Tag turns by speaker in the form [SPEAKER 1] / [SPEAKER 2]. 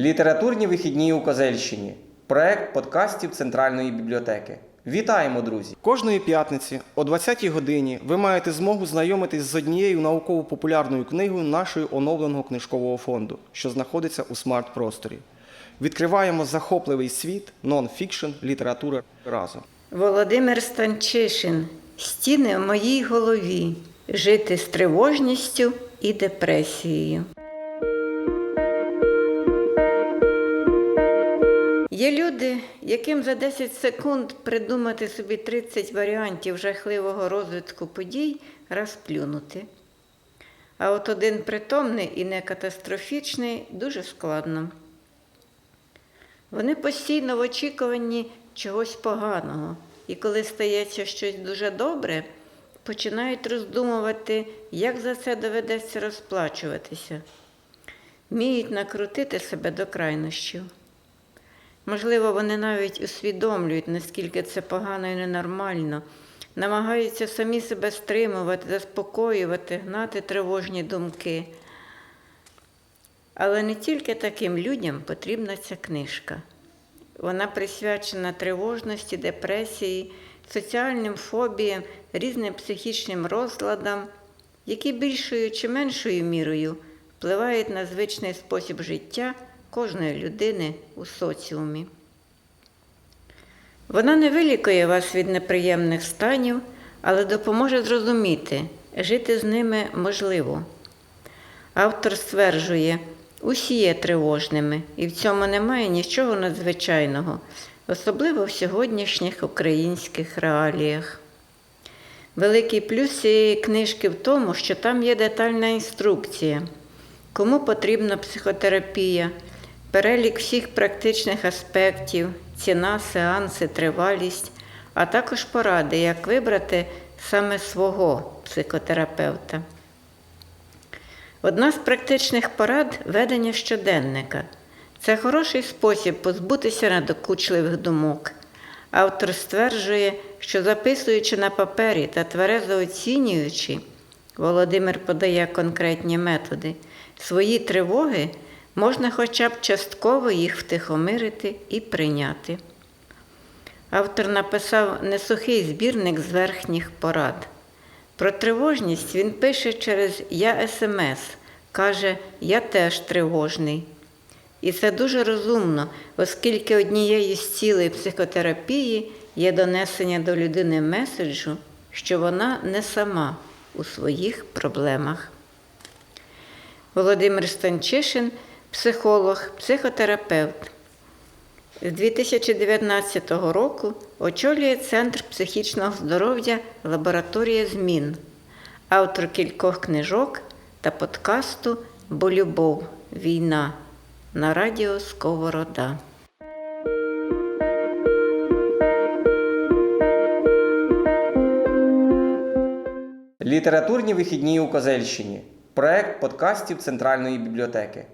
[SPEAKER 1] Літературні вихідні у Козельщині. Проект подкастів Центральної бібліотеки. Вітаємо, друзі! Кожної п'ятниці о 20-й годині ви маєте змогу знайомитись з однією науково-популярною книгою нашого оновленого книжкового фонду, що знаходиться у смарт-просторі. Відкриваємо захопливий світ, нон-фікшн, літератури разом.
[SPEAKER 2] Володимир Станчишин. Стіни в моїй голові. Жити з тривожністю і депресією. Є люди, яким за 10 секунд придумати собі 30 варіантів жахливого розвитку подій, раз плюнути. А от один притомний і не катастрофічний дуже складно. Вони постійно в очікуванні чогось поганого, і коли стається щось дуже добре, починають роздумувати, як за це доведеться розплачуватися. Вміють накрутити себе до крайнощів. Можливо, вони навіть усвідомлюють, наскільки це погано і ненормально, намагаються самі себе стримувати, заспокоювати, гнати тривожні думки. Але не тільки таким людям потрібна ця книжка. Вона присвячена тривожності, депресії, соціальним фобіям, різним психічним розладам, які більшою чи меншою мірою впливають на звичний спосіб життя кожної людини у соціумі. Вона не вилікує вас від неприємних станів, але допоможе зрозуміти, жити з ними можливо. Автор стверджує, усі є тривожними, і в цьому немає нічого надзвичайного, особливо в сьогоднішніх українських реаліях. Великий плюс цієї книжки в тому, що там є детальна інструкція, кому потрібна психотерапія, перелік всіх практичних аспектів, ціна, сеанси, тривалість, а також поради, як вибрати саме свого психотерапевта. Одна з практичних порад ведення щоденника. Це хороший спосіб позбутися надокучливих думок. Автор стверджує, що записуючи на папері та тверезо оцінюючи, Володимир подає конкретні методи, свої тривоги можна хоча б частково їх втихомирити і прийняти. Автор написав несухий збірник з верхніх порад. Про тривожність він пише через Я СМС, каже, я теж тривожний. І це дуже розумно, оскільки однією з цілей психотерапії є донесення до людини меседжу, що вона не сама у своїх проблемах. Володимир Станчишин, психолог, психотерапевт. З 2019 року очолює Центр психічного здоров'я Лабораторія змін, автор кількох книжок та подкасту Бо любов, війна на радіо Сковорода.
[SPEAKER 1] Літературні вихідні у Козельщині. Проект подкастів Центральної бібліотеки.